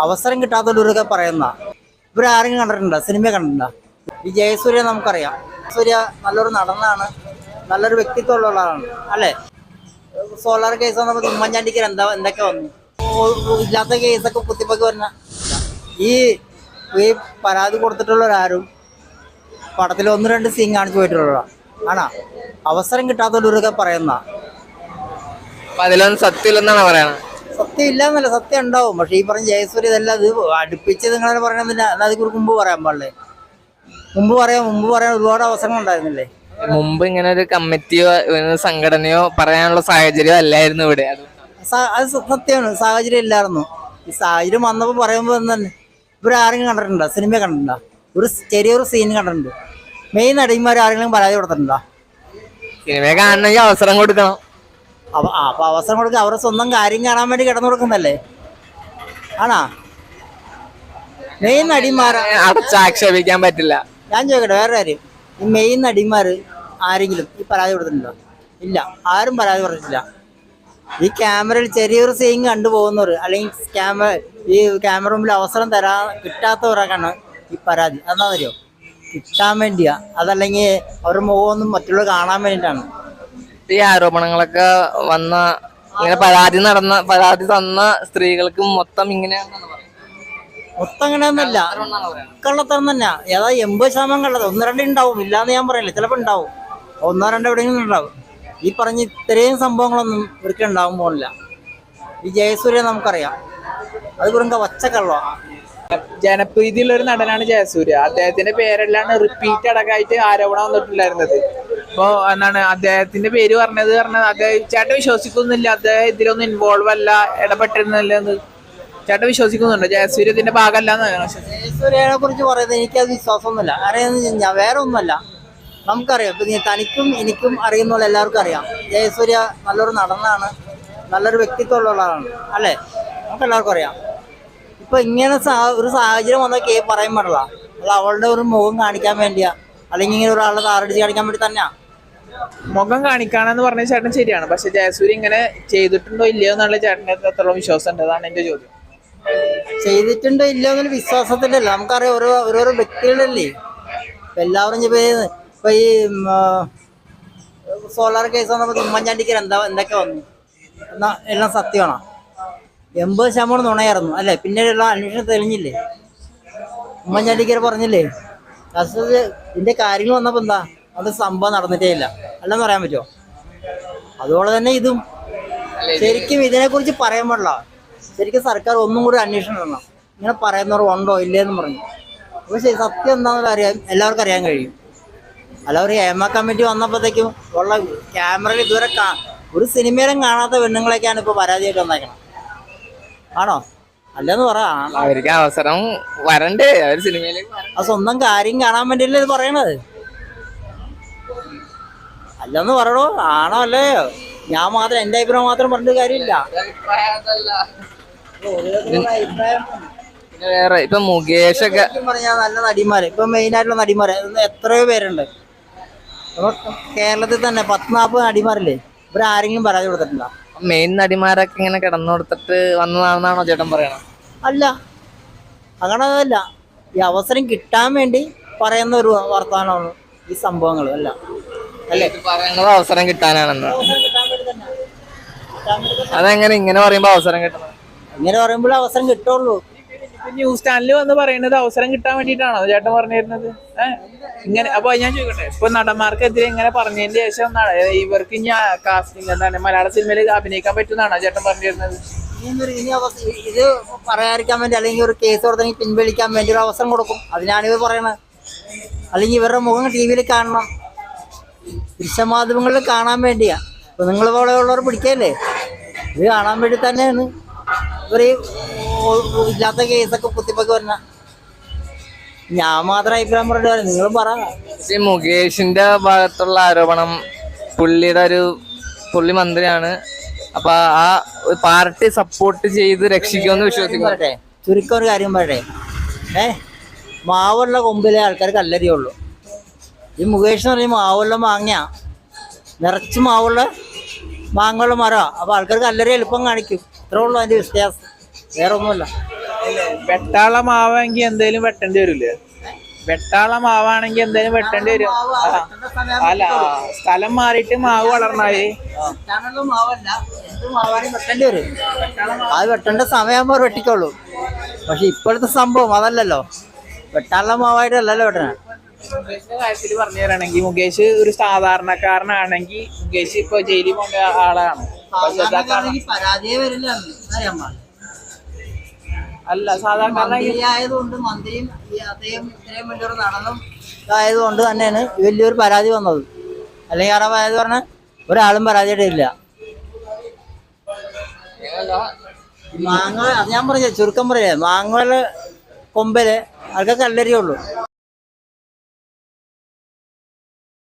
അവസരം കിട്ടാത്തവരൊക്കെ പറയുന്ന ഇവരാരെങ്കിലും കണ്ടിട്ടുണ്ടോ? സിനിമ കണ്ടിട്ടുണ്ടോ? ഈ ജയസൂര്യ നമുക്കറിയാം. സൂര്യ നല്ലൊരു നടനാണ്. നല്ലൊരു വ്യക്തിത്വമുള്ള ആളാണ്. അല്ലേ? സോളാർ കേസ് വന്നപ്പോൾ ഉമ്മൻചാണ്ടിക്ക് എന്താ എന്തൊക്കെ വന്നു? ഇല്ലാത്ത കേസൊക്കെ കുത്തിപ്പൊക്കെ വരുന്ന ഈ ഈ പരാതി കൊടുത്തിട്ടുള്ളവരാരും പടത്തിൽ ഒന്ന് രണ്ട് സീൻ കാണിച്ചു പോയിട്ടുള്ളതാണ് ആണോ? അവസരം കിട്ടാത്തവരൊക്കെ പറയുന്ന അതിലൊന്നും സത്യമില്ലെന്നാണ് പറയണത് സത്യം ഇല്ല എന്നല്ല സത്യം ഉണ്ടാവും പക്ഷെ ഈ പറഞ്ഞ ജയസൂര്യ ഇതെല്ലാം ഇത് അടുപ്പിച്ച് നിങ്ങളെ പറയണമെന്നില്ല എന്നാൽ അതിൽ മുമ്പ് പറയാൻ പാടില്ലേ? മുമ്പ് പറയാം മുമ്പ് പറയാൻ ഒരുപാട് അവസരങ്ങൾ ഉണ്ടായിരുന്നില്ലേ? മുമ്പ് ഇങ്ങനെ ഒരു കമ്മിറ്റിയോ സംഘടനയോ പറയാനുള്ള സാഹചര്യം അല്ലായിരുന്നു ഇവിടെ. അത് അത് സത്യമാണ്. സാഹചര്യം ഇല്ലായിരുന്നു. ഈ സാഹചര്യം വന്നപ്പോൾ പറയുമ്പോൾ തന്നെ ഇവരാരെങ്കിലും കണ്ടിട്ടുണ്ടോ? സിനിമ കണ്ടിട്ടുണ്ടോ? ഒരു ചെറിയൊരു സീൻ കണ്ടിട്ടുണ്ട്. മെയിൻ നടിമാർ ആരെങ്കിലും പരാതി കൊടുത്തിട്ടുണ്ടോ? സിനിമ കാണണമെങ്കിൽ അവസരം കൊടുക്കണം. അപ്പൊ ആ, അവസരം കൊടുക്കുക. അവരുടെ സ്വന്തം കാര്യം കാണാൻ വേണ്ടി കിടന്നു കൊടുക്കുന്നല്ലേ ആണാ? മെയിൻ നടിമാർ അടച്ചാക്ഷേപിക്കാൻ പറ്റില്ല. ഞാൻ ചോദിക്കട്ടെ വേറെ കാര്യം. ഈ മെയിൻ നടിമാർ ആരെങ്കിലും ഈ പരാതി കൊടുത്തിട്ടുണ്ടോ? ഇല്ല. ആരും പരാതി പറഞ്ഞിട്ടില്ല. ഈ ക്യാമറയിൽ ചെറിയൊരു സീൻ കണ്ടുപോകുന്നവർ അല്ലെങ്കിൽ ക്യാമറ ഈ ക്യാമറ മുമ്പിൽ അവസരം തരാ കിട്ടാത്തവരൊക്കെയാണ് ഈ പരാതി. അതെന്താ അറിയോ കിട്ടാൻ വേണ്ടിയാ. അതല്ലെങ്കിൽ അവരുടെ മുഖമൊന്നും മറ്റുള്ളവർ കാണാൻ വേണ്ടിയിട്ടാണ്. ഈ ആരോപണങ്ങളൊക്കെ വന്ന ഇങ്ങനെ പരാതി നടന്ന പരാതി തന്ന സ്ത്രീകൾക്ക് മൊത്തം ഇങ്ങനെയാണെന്നാണ് പറയുന്നത്. മൊത്തം ഒന്നല്ല കള്ളത്തരം തന്നെ ഏതാ എൺപത് ശതമാനം കള്ളത്തരം. ഒന്ന് രണ്ട് ഉണ്ടാവും. ഇല്ലാന്ന് ഞാൻ പറയില്ല. ചിലപ്പോൾ ഉണ്ടാവും. ഒന്നോ രണ്ടോ എവിടെയെങ്കിലും ഉണ്ടാവും. ഈ പറഞ്ഞ ഇത്രയും സംഭവങ്ങളൊന്നും ഇവർക്ക് ഉണ്ടാവും പോലില്ല ഈ ജയസൂര്യ നമുക്കറിയാം. അത് വെറും വച്ചക്കള്ളമാണ് ജനപ്രീതിയുള്ള ഒരു നടനാണ് ജയസൂര്യ. അദ്ദേഹത്തിന്റെ പേരെല്ലാം റിപ്പീറ്റ് അടക്കമായിട്ട് ആരോപണം വന്നിട്ടുണ്ടായിരുന്നത്. അപ്പോ എന്താണ് അദ്ദേഹത്തിന്റെ പേര് പറഞ്ഞത് പറഞ്ഞത് അദ്ദേഹം ചേട്ടൻ വിശ്വസിക്കുന്നില്ല അദ്ദേഹം ഇതിലൊന്നും ഇൻവോൾവ് അല്ല ഇടപെട്ടിരുന്നില്ല ചേട്ടൻ വിശ്വസിക്കുന്നുണ്ട്? ജയസൂര്യ ഇതിന്റെ ഭാഗമല്ല ജയസൂര്യനെ കുറിച്ച് പറയുന്നത് എനിക്കത് വിശ്വാസമൊന്നുമില്ല. അറിയാന്ന് ഞാൻ വേറെ ഒന്നുമല്ല. നമുക്കറിയാം. ഇപ്പം തനിക്കും എനിക്കും അറിയുന്ന പോലെ എല്ലാവർക്കും അറിയാം. ജയസൂര്യ നല്ലൊരു നടനാണ് നല്ലൊരു വ്യക്തിത്വമുള്ള ആളാണ് അല്ലേ? നമുക്ക് എല്ലാവർക്കും അറിയാം. ഇപ്പൊ ഇങ്ങനെ ഒരു സാഹചര്യം വന്നാൽ കേ പറയാൻ പാടില്ല. അത് അവളുടെ ഒരു മുഖം കാണിക്കാൻ വേണ്ടിയാ. അല്ലെങ്കിൽ ഇങ്ങനെ ഒരാളുടെ താറടിച്ച് കാണിക്കാൻ വേണ്ടി തന്നെയാ. മുഖം കാണിക്കാണെന്ന് പറഞ്ഞ ചേട്ടൻ ശരിയാണ്. പക്ഷെ ജയസൂര്യ ഇങ്ങനെ ചെയ്തിട്ടുണ്ടോ ഇല്ലയോ എന്നുള്ള ചേട്ടന്റെ എത്രത്തോളം വിശ്വാസം ഉണ്ട് അതാണ് എന്റെ ചോദ്യം. ചെയ്തിട്ടുണ്ടോ ഇല്ലയോ എന്നൊരു വിശ്വാസത്തിലല്ല. നമുക്കറിയാം ഓരോ ഓരോരോ വ്യക്തികളല്ലേ ഇപ്പൊ എല്ലാവരും ഇപ്പൊ ഈ- സോളാർ കേസ് വന്നപ്പോൾ ഉമ്മൻചാണ്ടിക്ക് എന്താ എന്തൊക്കെ വന്നു? എന്നാ എല്ലാം സത്യമാണോ? എൺപത് ശതമാനം നുണയായിരുന്നു. അല്ലേ? പിന്നീടുള്ള അന്വേഷണം തെളിഞ്ഞില്ലേ? ഉമ്മൻചാണ്ടിക്കർ പറഞ്ഞില്ലേ? ഇതിന്റെ കാര്യങ്ങൾ വന്നപ്പോൾ എന്താ? അത് സംഭവം നടന്നിട്ടേ ഇല്ല. അല്ലെന്ന് പറയാൻ പറ്റുമോ അതുപോലെ തന്നെ ഇതും. ശരിക്കും ഇതിനെക്കുറിച്ച് പറയാൻ പാടില്ല. ശരിക്കും സർക്കാർ ഒന്നും കൂടി അന്വേഷണം ഇടണം. ഇങ്ങനെ പറയുന്നവർ ഉണ്ടോ ഇല്ലേന്ന് പറഞ്ഞു. പക്ഷേ സത്യം എന്താണെന്ന് അറിയാൻ എല്ലാവർക്കും അറിയാൻ കഴിയും. അല്ല ഒരു ഹേമ കമ്മിറ്റി വന്നപ്പോഴത്തേക്കും ഉള്ള ക്യാമറയിൽ ഇതുവരെ കാ- ഒരു സിനിമയിലും കാണാത്ത പെണ്ണുങ്ങളൊക്കെയാണ് ഇപ്പോൾ പരാതിയായിട്ട് വന്നേക്കണം ആണോ? അല്ലെന്ന് പറ. ആ- അവർക്ക് അവസരം വരണ്ടേ? അവർ സിനിമയിലേക്ക് ആ സ്വന്തം കാര്യം കാണാൻ വേണ്ടിയല്ലേ ഇത് പറയണത്? അല്ലെന്ന് പറയണോ ആണോ അല്ലേ? ഞാൻ മാത്രം എന്റെ അഭിപ്രായം മാത്രം പറഞ്ഞിട്ട് കാര്യമില്ല. പിന്നെ വേറെ ഇപ്പൊ മുകേഷ് ഒക്കെ ശരിക്കും പറഞ്ഞാൽ നല്ല നടിമാര്. ഇപ്പൊ മെയിൻ ആയിട്ടുള്ള നടിമാര്. ഇന്ന് എത്രയോ പേരുണ്ട്. അപ്പൊ കേരളത്തിൽ തന്നെ പത്ത് നാൽപ്പത് നടിമാരില്ലേ? ഇവരെ ആരെങ്കിലും പരാതി കൊടുത്തിട്ടുണ്ടോ? മെയിൻ നടിമാരൊക്കെ ഇങ്ങനെ കിടന്നു കൊടുത്തിട്ട് വന്നതാണെന്നാണോ ചേട്ടൻ പറയണത്? അല്ല. അങ്ങനെ അതല്ല. ഈ അവസരം കിട്ടാൻ വേണ്ടി പറയുന്ന ഒരു വർത്തമാനമാണ് ഈ സംഭവങ്ങൾ. അല്ല. അല്ലേ? ഇത് പറയുന്നത് അവസരം കിട്ടാനാണെന്ന്. അതെങ്ങനെ ഇങ്ങനെ പറയുമ്പോ അവസരം കിട്ടണം? ഇങ്ങനെ പറയുമ്പോൾ അവസരം കിട്ടുള്ളൂ. ന്യൂസ് ചാനലിൽ വന്ന് പറയുന്നത് അവസരം കിട്ടാൻ വേണ്ടിട്ടാണോ ചേട്ടൻ പറഞ്ഞിരുന്നത്. ഇങ്ങനെ അപ്പൊ ഞാൻ ചോദിക്കട്ടെ ഇപ്പൊ നടന്മാർക്കെതിരെ ഇങ്ങനെ പറഞ്ഞതിന് ശേഷം എന്താണ്? ഇവർക്ക് ഇനി കാസ്റ്റിംഗ് എന്താണ്? മലയാള സിനിമയിൽ അഭിനയിക്കാൻ പറ്റുന്നതാണോ ചേട്ടൻ പറഞ്ഞിരുന്നത്? ഇനി ഒരു- അവസ- ഇത് പറയാതിരിക്കാൻ വേണ്ടി അല്ലെങ്കിൽ ഒരു കേസ് കൊടുത്തെങ്കിൽ പിൻവലിക്കാൻ വേണ്ടി ഒരു അവസരം കൊടുക്കും. അതിനാണ് ഇവർ പറയണത്. അല്ലെങ്കിൽ ഇവരുടെ മുഖം ടി വിയിൽ കാണണം. ദൃശ്യമാധ്യമങ്ങളിൽ കാണാൻ വേണ്ടിയാ. ഇപ്പൊ നിങ്ങൾ പോലെ ഉള്ളവർ പിടിക്കല്ലേ ഇത് കാണാൻ വേണ്ടി തന്നെയാണ്. ഇവർ ഇല്ലാത്ത കേസൊക്കെ കുത്തിപ്പൊക്കെ വരുന്ന ഞാൻ മാത്രം അഭിപ്രായം പറഞ്ഞു നിങ്ങൾ പറ. മുകേഷിന്റെ ഭാഗത്തുള്ള ആരോപണം പുള്ളിയുടെ ഒരു പുള്ളി മന്ത്രിയാണ്. അപ്പൊ ആ പാർട്ടി സപ്പോർട്ട് ചെയ്ത് രക്ഷിക്കുമെന്ന് വിശ്വസിക്കും ചുരുക്കം ഒരു കാര്യം പറയട്ടെ. ഏ? മാവുള്ള കൊമ്പിലെ ആൾക്കാർക്ക് കല്ലരിയുള്ളൂ ഈ മുകേഷ് എന്ന് പറയുമ്പോൾ മാവുള്ള മാങ്ങ നിറച്ച് മാവുള്ള മാങ്ങുള്ള മരമാണ് അപ്പോൾ ആൾക്കാർക്ക് നല്ലൊരു എളുപ്പം കാണിക്കും. ഇത്രേ ഉള്ളൂ അതിന്റെ വ്യത്യാസം. വേറെ ഒന്നുമില്ല വെട്ടാള മാവാണെങ്കിൽ എന്തേലും വെട്ടേണ്ടി വരില്ലേ വെട്ടാള മാവാണെങ്കിൽ എന്തേലും വെട്ടേണ്ടി വരും. അല്ല സ്ഥലം മാറിയിട്ട് മാവ് വളർന്നായി അത് വെട്ടേണ്ട സമയമാകുമ്പോൾ വെട്ടിക്കോളൂ. പക്ഷെ ഇപ്പോഴത്തെ സംഭവം അതല്ലല്ലോ. വെട്ടാനുള്ള മാവായിട്ടല്ലല്ലോ വെട്ടണേ. മുകേഷിന്റെ കാര്യത്തിൽ പറഞ്ഞു തരാണെങ്കിൽ മുകേഷ് ഒരു സാധാരണക്കാരനാണെങ്കിൽ മുകേഷ് ഇപ്പൊ ജയിലിൽ പോകേണ്ട ആളാണ്. അല്ല സാധാരണക്കാരനായതുകൊണ്ട് മന്ത്രിയും അദ്ദേഹം ഇത്രയും വലിയൊരു നടനും ഇതായതുകൊണ്ട് തന്നെയാണ് വലിയൊരു പരാതി വന്നത്. അല്ലെങ്കിൽ ആ പരാതി പറഞ്ഞ ഒരാളും പരാതിയിട്ടില്ല മാങ്ങ അത് ഞാൻ പറഞ്ഞ ചുരുക്കം പറയേ മാങ്ങ കൊമ്പൽ അതൊക്കെ കല്ലരിയുള്ളൂ.